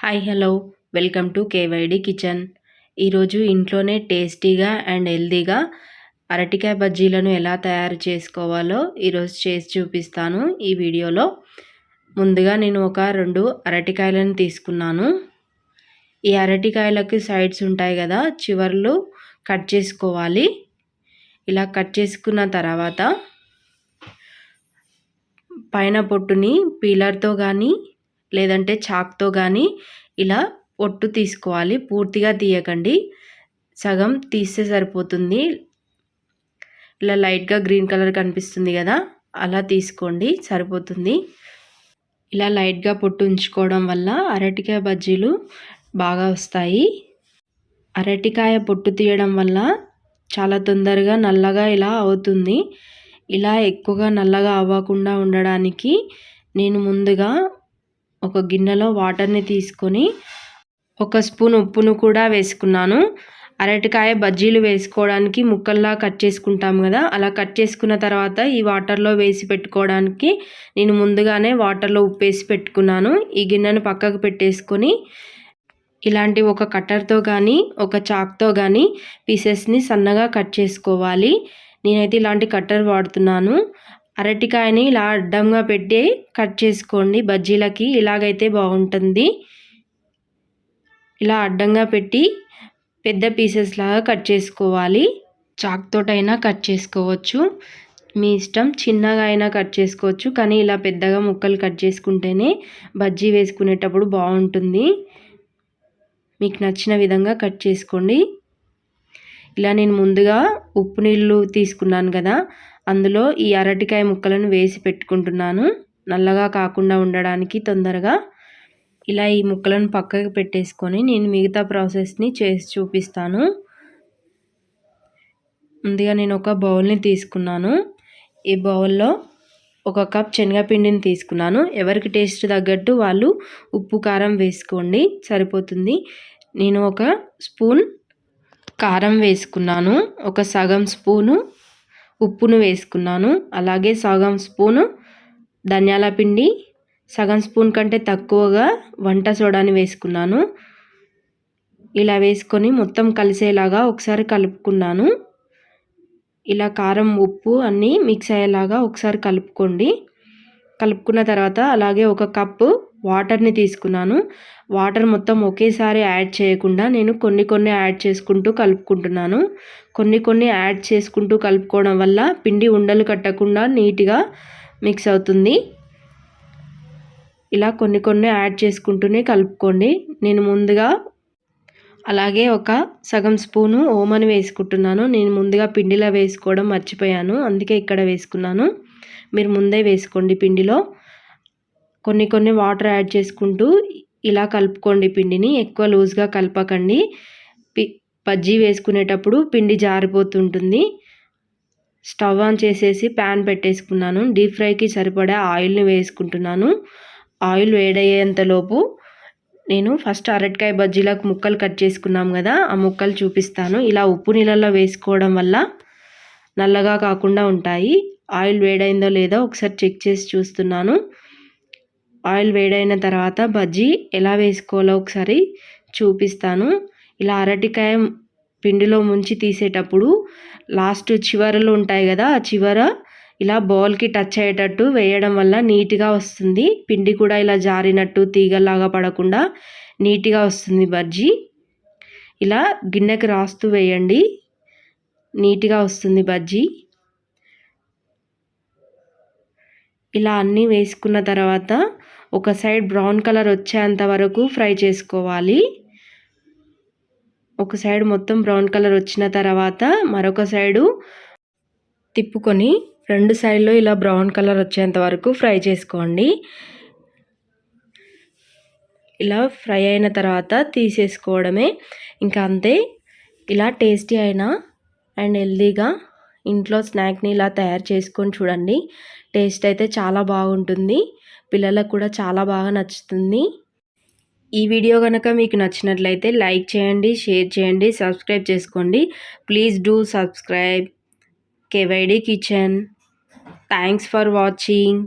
Hi hello. Welcome to KYD kitchen. ఈరోజు ఇంట్లోనే టేస్టీగా అండ్ హెల్దీగా అరటికాయ బజ్జీలను ఎలా తయారు చేసుకోవాలో ఈరోజు చేసి చూపిస్తాను ఈ వీడియోలో. ముందుగా నేను ఒక రెండు అరటికాయలను తీసుకున్నాను. ఈ అరటికాయలకి సైడ్స్ ఉంటాయి కదా చివర్లు కట్ చేసుకోవాలి. ఇలా కట్ చేసుకున్న తర్వాత పైన పొట్టుని పీలర్తో కానీ లేదంటే చాక్తో కానీ ఇలా పొట్టు తీసుకోవాలి. పూర్తిగా తీయకండి. సగం తీస్తే సరిపోతుంది. ఇలా లైట్గా గ్రీన్ కలర్ కనిపిస్తుంది కదా అలా తీసుకోండి. సరిపోతుంది. ఇలా లైట్గా పొట్టు ఉంచుకోవడం వల్ల అరటికాయ బజ్జీలు బాగా వస్తాయి. అరటికాయ పొట్టు తీయడం వల్ల చాలా తొందరగా నల్లగా ఇలా అవుతుంది. ఇలా ఎక్కువగా నల్లగా అవ్వకుండా ఉండడానికి నేను ముందుగా ఒక గిన్నెలో వాటర్ని తీసుకొని ఒక స్పూన్ ఉప్పును కూడా వేసుకున్నాను. అరటికాయ బజ్జీలు వేసుకోవడానికి ముక్కల్లా కట్ చేసుకుంటాం కదా అలా కట్ చేసుకున్న తర్వాత ఈ వాటర్లో వేసి పెట్టుకోవడానికి నేను ముందుగానే వాటర్లో ఉప్పు వేసి పెట్టుకున్నాను. ఈ గిన్నెను పక్కకు పెట్టేసుకొని ఇలాంటి ఒక కట్టర్తో కానీ ఒక చాక్తో కానీ పీసెస్ని సన్నగా కట్ చేసుకోవాలి. నేనైతే ఇలాంటి కట్టర్ వాడుతున్నాను. అరటికాయని ఇలా అడ్డంగా పెట్టి కట్ చేసుకోండి. బజ్జీలకి ఇలాగైతే బాగుంటుంది. ఇలా అడ్డంగా పెట్టి పెద్ద పీసెస్ లాగా కట్ చేసుకోవాలి. చాక్తోటైనా కట్ చేసుకోవచ్చు. మీ ఇష్టం చిన్నగా అయినా కట్ చేసుకోవచ్చు. కానీ ఇలా పెద్దగా ముక్కలు కట్ చేసుకుంటేనే బజ్జీ వేసుకునేటప్పుడు బాగుంటుంది. మీకు నచ్చిన విధంగా కట్ చేసుకోండి. ఇలా నేను ముందుగా ఉప్పు నీళ్ళు తీసుకున్నాను కదా అందులో ఈ అరటికాయ ముక్కలను వేసి పెట్టుకుంటున్నాను. నల్లగా కాకుండా ఉండడానికి తొందరగా ఇలా ఈ ముక్కలను పక్కకు పెట్టేసుకొని నేను మిగతా ప్రాసెస్ని చేసి చూపిస్తాను. ముందుగా నేను ఒక బౌల్ని తీసుకున్నాను. ఈ బౌల్లో ఒక కప్ శనగపిండిని తీసుకున్నాను. ఎవరికి టేస్ట్ తగ్గట్టు వాళ్ళు ఉప్పు కారం వేసుకోండి. సరిపోతుంది. నేను ఒక స్పూన్ కారం వేసుకున్నాను. ఒక సగం స్పూను ఉప్పును వేసుకున్నాను. అలాగే సగం స్పూను ధనియాల పిండి సగం స్పూన్ కంటే తక్కువగా వంట సోడాని వేసుకున్నాను. ఇలా వేసుకొని మొత్తం కలిసేలాగా ఒకసారి కలుపుకున్నాను. ఇలా కారం ఉప్పు అన్నీ మిక్స్ అయ్యేలాగా ఒకసారి కలుపుకోండి. కలుపుకున్న తర్వాత అలాగే ఒక కప్పు వాటర్ని తీసుకున్నాను. వాటర్ మొత్తం ఒకేసారి యాడ్ చేయకుండా నేను కొన్ని కొన్ని యాడ్ చేసుకుంటూ కలుపుకుంటున్నాను. కొన్ని కొన్ని యాడ్ చేసుకుంటూ కలుపుకోవడం వల్ల పిండి ఉండలు కట్టకుండా నీట్గా మిక్స్ అవుతుంది. ఇలా కొన్ని కొన్ని యాడ్ చేసుకుంటూనే కలుపుకోండి. నేను ముందుగా అలాగే ఒక సగం స్పూను ఓమని వేసుకుంటున్నాను. నేను ముందుగా పిండిలో వేసుకోవడం మర్చిపోయాను. అందుకే ఇక్కడ వేసుకున్నాను. మీరు ముందే వేసుకోండి పిండిలో. కొన్ని కొన్ని వాటర్ యాడ్ చేసుకుంటూ ఇలా కలుపుకోండి పిండిని. ఎక్కువ లూజ్గా కలపకండి. పి బజ్జీ వేసుకునేటప్పుడు పిండి జారిపోతుంటుంది. స్టవ్ ఆన్ చేసేసి ప్యాన్ పెట్టేసుకున్నాను. డీప్ ఫ్రైకి సరిపడా ఆయిల్ని వేసుకుంటున్నాను. ఆయిల్ వేడయ్యేంతలోపు నేను ఫస్ట్ అరటికాయ బజ్జీలకు ముక్కలు కట్ చేసుకున్నాం కదా ఆ ముక్కలు చూపిస్తాను. ఇలా ఉప్పు నీళ్ళల్లో వేసుకోవడం వల్ల నల్లగా కాకుండా ఉంటాయి. ఆయిల్ వేడైందో లేదో ఒకసారి చెక్ చేసి చూస్తున్నాను. ఆయిల్ వేడైన తర్వాత బజ్జీ ఎలా వేసుకోవాలో ఒకసారి చూపిస్తాను. ఇలా అరటికాయ పిండిలో ముంచి తీసేటప్పుడు లాస్ట్ చివరలు ఉంటాయి కదా ఆ చివర ఇలా బౌల్కి టచ్ అయ్యేటట్టు వేయడం వల్ల నీట్గా వస్తుంది. పిండి కూడా ఇలా జారినట్టు తీగలాగా పడకుండా నీట్గా వస్తుంది బజ్జీ. ఇలా గిన్నెకి రాస్తూ వేయండి. నీట్గా వస్తుంది బజ్జీ. ఇలా అన్నీ వేసుకున్న తర్వాత ఒక సైడ్ బ్రౌన్ కలర్ వచ్చేంత వరకు ఫ్రై చేసుకోవాలి. ఒక సైడ్ మొత్తం బ్రౌన్ కలర్ వచ్చిన తర్వాత మరొక సైడు తిప్పుకొని రెండు సైడ్లో ఇలా బ్రౌన్ కలర్ వచ్చేంత వరకు ఫ్రై చేసుకోండి. ఇలా ఫ్రై అయిన తర్వాత తీసేసుకోవడమే. ఇంకా అంతే. ఇలా టేస్టీ అయినా అండ్ హెల్దీగా ఇంట్లో స్నాక్ని ఇలా తయారు చేసుకొని చూడండి. టేస్ట్ అయితే చాలా బాగుంటుంది. పిల్లలకు కూడా చాలా బాగా నచ్చుతుంది. ఈ వీడియో కనుక మీకు నచ్చినట్లయితే లైక్ చేయండి షేర్ చేయండి సబ్స్క్రైబ్ చేసుకోండి. Please do subscribe. KYD kitchen. Thanks for watching.